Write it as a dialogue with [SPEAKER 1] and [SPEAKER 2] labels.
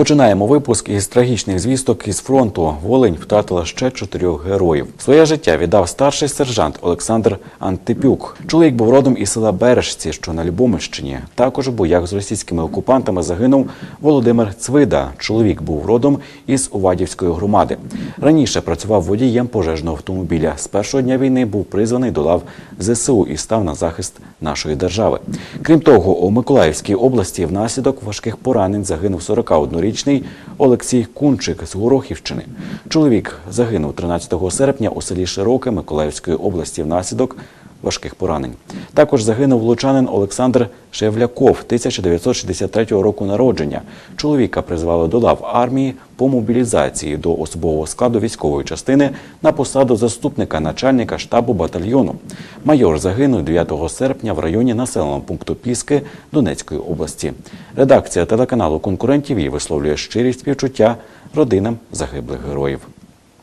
[SPEAKER 1] Починаємо випуск із трагічних звісток із фронту. Волинь втратила ще чотирьох героїв. Своє життя віддав старший сержант Олександр Антипюк. Чоловік був родом із села Бережці, що на Любомищині. Також у боях з російськими окупантами загинув Володимир Цвида. Чоловік був родом із Увадівської громади. Раніше працював водієм пожежного автомобіля. З першого дня війни був призваний до лав ЗСУ і став на захист нашої держави. Крім того, у Миколаївській області внаслідок важких поранень загинув 41-річний Олексій Кунчик з Горохівщини. Чоловік загинув 13 серпня у селі Широке Миколаївської області внаслідок важких поранень. Також загинув лучанин Олександр Шевляков, 1963 року народження. Чоловіка призвали до лав армії по мобілізації до особового складу військової частини на посаду заступника начальника штабу батальйону. Майор загинув 9 серпня в районі населеного пункту Піски Донецької області. Редакція телеканалу конкурентів і висловлює щирі співчуття родинам загиблих героїв.